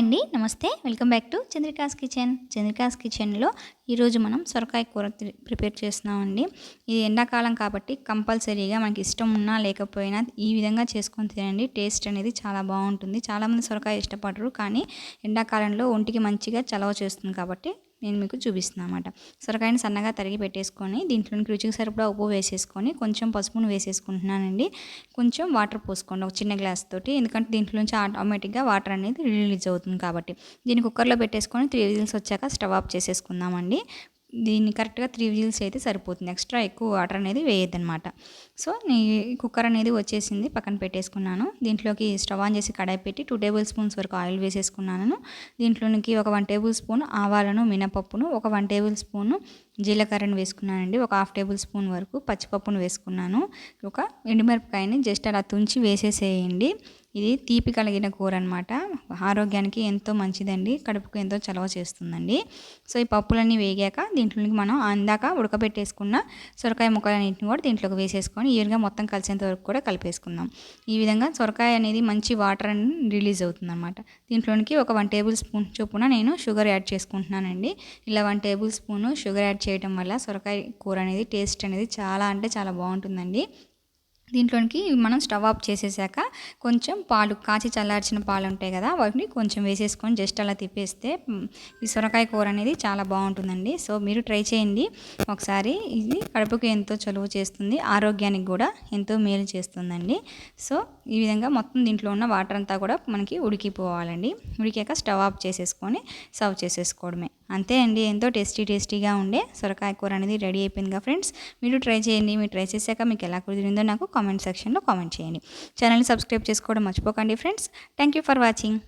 అండి నమస్తే. Welcome back to Chandrika's kitchen. Chandrika's కిచెన్లో ఈరోజు మనం సొరకాయ కూర ప్రిపేర్ చేస్తున్నామండి. ఇది ఎండాకాలం కాబట్టి కంపల్సరీగా మనకి ఇష్టం ఉన్నా లేకపోయినా ఈ విధంగా చేసుకొని తినండి. టేస్ట్ అనేది చాలా బాగుంటుంది. చాలామంది సొరకాయ ఇష్టపడరు కానీ ఎండాకాలంలో ఒంటికి మంచిగా చలవ చేస్తుంది కాబట్టి నేను మీకు చూపిస్తున్నాను అనమాట సొరకాయని సన్నగా తరిగి పెట్టేసుకొని దీంట్లోనికి రుచికి సరిపడా ఉప్పు వేసేసుకొని కొంచెం పసుపును వేసేసుకుంటున్నానండి. కొంచెం వాటర్ పోసుకోండి ఒక చిన్న గ్లాస్ తోటి. ఎందుకంటే దీంట్లోంచి ఆటోమేటిక్గా వాటర్ అనేది రిలీజ్ అవుతుంది కాబట్టి. దీన్ని కుక్కర్లో పెట్టేసుకొని త్రీ విజిల్స్ వచ్చాక స్టవ్ ఆఫ్ చేసేసుకుందామండి. దీన్ని కరెక్ట్గా త్రీ విజిల్స్ అయితే సరిపోతుంది. ఎక్స్ట్రా ఎక్కువ వాటర్ అనేది వేయద్దనమాట సో నీ కుక్కర్ అనేది వచ్చేసింది. పక్కన పెట్టేసుకున్నాను. దీంట్లోకి స్టవ్ ఆన్ చేసి కడాయి పెట్టి టూ టేబుల్ స్పూన్స్ వరకు ఆయిల్ వేసేసుకున్నాను. దీంట్లోనికి ఒక వన్ టేబుల్ స్పూన్ ఆవాలను మినపప్పును ఒక వన్ టేబుల్ స్పూన్ జీలకర్రను వేసుకున్నానండి. ఒక హాఫ్ టేబుల్ స్పూన్ వరకు పచ్చిపప్పును వేసుకున్నాను. ఒక ఎండుమిరపకాయని జస్ట్ అలా తుంచి వేసేసేయండి. ఇది తీపి కలిగిన కూర అనమాట ఆరోగ్యానికి ఎంతో మంచిదండి. కడుపుకు ఎంతో చలవ చేస్తుందండి. సో ఈ పప్పులన్నీ వేగాక దీంట్లోకి మనం అందాక ఉడకబెట్టేసుకున్న సొరకాయ ముక్కలన్నింటిని కూడా దీంట్లోకి వేసేసుకొని ఈరుగా మొత్తం కలిసేంత వరకు కూడా కలిపేసుకుందాం. ఈ విధంగా సొరకాయ అనేది మంచి వాటర్ అని రిలీజ్ అవుతుంది అనమాట దీంట్లోనికి ఒక వన్ టేబుల్ స్పూన్ చొప్పున నేను షుగర్ యాడ్ చేసుకుంటున్నానండి. ఇలా one tablespoon sugar add చేయడం వల్ల సొరకాయ కూర అనేది టేస్ట్ అనేది చాలా అంటే చాలా బాగుంటుందండి. దీంట్లోనికి మనం స్టవ్ ఆఫ్ చేసేసాక కొంచెం పాలు కాచి చల్లార్చిన పాలు ఉంటాయి కదా వాటిని కొంచెం వేసేసుకొని జస్ట్ అలా తిప్పేస్తే ఈ సొరకాయ కూర అనేది చాలా బాగుంటుందండి. సో మీరు ట్రై చేయండి. ఒకసారి ఇది కడుపుకి ఎంతో చలువ చేస్తుంది ఆరోగ్యానికి కూడా ఎంతో మేలు చేస్తుందండి. సో ఈ విధంగా మొత్తం దీంట్లో ఉన్న వాటర్ అంతా కూడా మనకి ఉడికిపోవాలండి. ఉడికాక స్టవ్ ఆఫ్ చేసేసుకొని సర్వ్ చేసేసుకోవడమే. అంతే అండి ఎంతో టేస్టీ టేస్టీగా ఉండే సొరకాయ కూర అనేది రెడీ అయిపోయిందిగా ఫ్రెండ్స్. మీరు ట్రై చేయండి మీరు ట్రై చేశాక మీకు ఎలా కుదిరిందో నాకు కామెంట్ సెక్షన్లో కామెంట్ చేయండి. ఛానల్ని సబ్స్క్రైబ్ చేసుకోవడం మర్చిపోకండి friends. Thank you for watching.